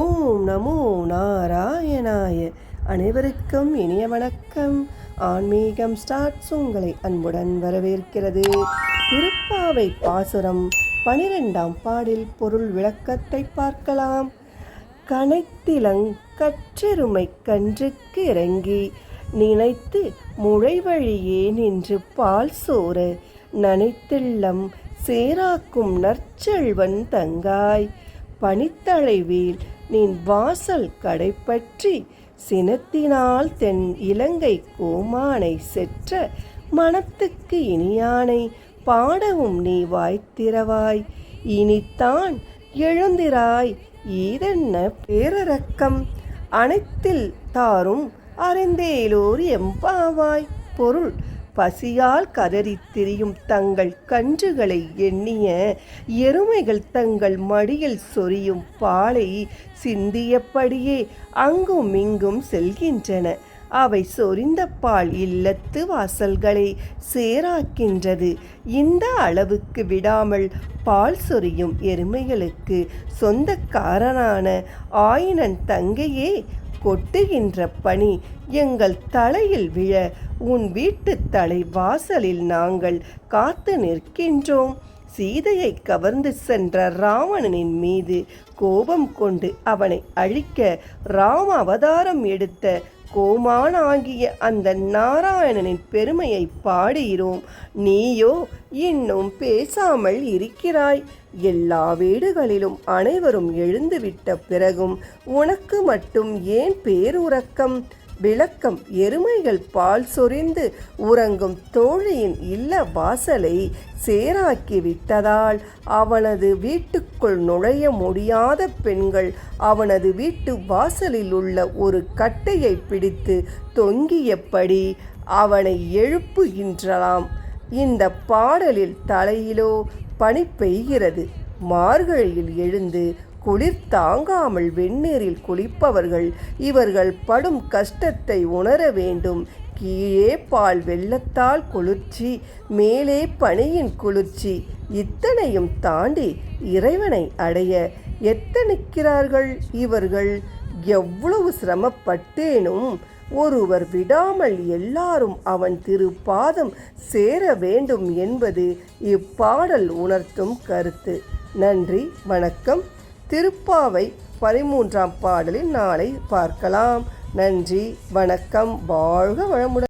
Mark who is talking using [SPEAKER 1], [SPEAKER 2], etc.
[SPEAKER 1] ஓம் நமோ நாராயணாய. அனைவருக்கும் இனிய வணக்கம். ஆன்மீகம் ஸ்டார்ட்ஸ் உங்களை அன்புடன் வரவேற்கிறது. திருப்பாவை பாசுரம் பனிரெண்டாம் பாடில் பொருள் விளக்கத்தை பார்க்கலாம். கனைத்திலங் கற்றெருமை கன்றுக்கு இறங்கி நினைத்து முளை வழியே நின்று பால் சோறு நனைத்தில்லம் சேராக்கும் நற்செல்வன் தங்காய். பனித்தழைவேல் நின் வாசல் கடைப்பற்றி சினத்தினால் தென் இலங்கை கோமானை செற்ற மனத்துக்கு இனியானை பாடவும் நீ வாய்த்திரவாய். இனித்தான் எழுந்திராய் ஈதென்ன பேரரக்கம். அனைத்தில் தாரும் அறிந்தேலோர் எம்பாவாய் பொருள் பசியால் கதறித் திரியும் தங்கள் கன்றுகளை எண்ணிய எருமைகள் தங்கள் மடியில் சொரியும் பாலை சிந்தியபடியே அங்கும் இங்கும் செல்கின்றன. அவை சொரிந்த பால் இல்லத்து வாசல்களை சேராக்கின்றது. இந்த அளவுக்கு விடாமல் பால் சொரியும் எருமைகளுக்கு சொந்தக்காரனான ஆயினன் தங்கையே கொட்டுகின்ற பனி எங்கள் தலையில் விழ உன் வீட்டு தலை வாசலில் நாங்கள் காத்து நிற்கின்றோம். சீதையை கவர்ந்து சென்ற ராவணனின் மீது கோபம் கொண்டு அவனை அழிக்க ராம அவதாரம் எடுத்த கோமானாகிய அந்த நாராயணனின் பெருமையை பாடுகிறோம். நீயோ இன்னும் பேசாமல் இருக்கிறாய். எல்லா வீடுகளிலும் அனைவரும் எழுந்துவிட்ட பிறகும் உனக்கு மட்டும் ஏன் பேருறக்கம்? விளக்கம் எருமைகள் பால் சொரிந்து உறங்கும் தோழியின் இல்ல வாசலை சேராக்கி விட்டதால் அவனது வீட்டுக்குள் நுழைய முடியாத பெண்கள் அவனது வீட்டு வாசலில் உள்ள ஒரு கட்டையை பிடித்து தொங்கியபடி அவனை எழுப்புகின்றலாம். இந்த பாடலில் தலையிலோ பனி பெய்கிறது. மார்கழியில் எழுந்து குளிர் தாங்காமல் வெந்நீரில் குளிப்பவர்கள் இவர்கள் படும் கஷ்டத்தை உணர வேண்டும். கீழே பால் வெள்ளத்தால் குளிர்ச்சி மேலே பனியின் குளிர்ச்சி. இத்தனையும் தாண்டி இறைவனை அடைய எத்தனிக்கிறார்கள் இவர்கள்? எவ்வளவு சிரமப்பட்டேனும் ஒருவர் விடாமல் எல்லாரும் அவன் திரு பாதம் சேர வேண்டும் என்பது இப்பாடல் உணர்த்தும் கருத்து. நன்றி வணக்கம். திருப்பாவை பதிமூன்றாம் பாடலில் நாளை பார்க்கலாம். நன்றி வணக்கம் வாழ்க வளமுடன்.